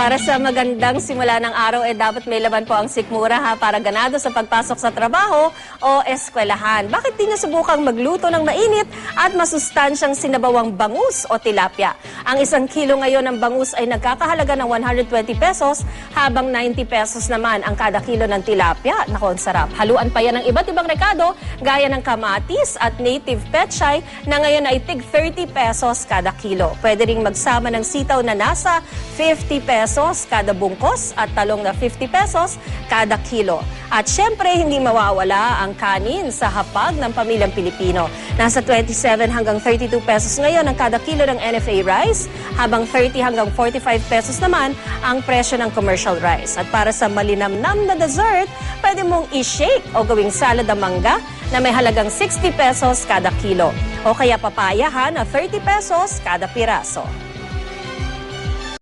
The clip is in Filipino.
Para sa magandang simula ng araw, eh dapat may laban po ang sikmura ha para ganado sa pagpasok sa trabaho o eskwelahan. Bakit di nyo subukang magluto ng mainit at masustansyang sinabawang bangus o tilapia? Ang isang kilo ngayon ng bangus ay nagkakahalaga ng 120 pesos habang 90 pesos naman ang kada kilo ng tilapia. Nako, ang sarap. Haluan pa yan ng iba't ibang rekado gaya ng kamatis at native petchay na ngayon ay tig 30 pesos kada kilo. Pwede ring magsama ng sitaw na nasa 50 pesos kada bungkos at talong na 50 pesos kada kilo. At syempre, hindi mawawala ang kanin sa hapag ng pamilyang Pilipino. Nasa 27 hanggang 32 pesos ngayon ang kada kilo ng NFA rice, habang 30 hanggang 45 pesos naman ang presyo ng commercial rice. At para sa malinamnam na dessert, pwede mong i-shake o gawing salad ang mangga na may halagang 60 pesos kada kilo. O kaya papaya ha, na 30 pesos kada piraso.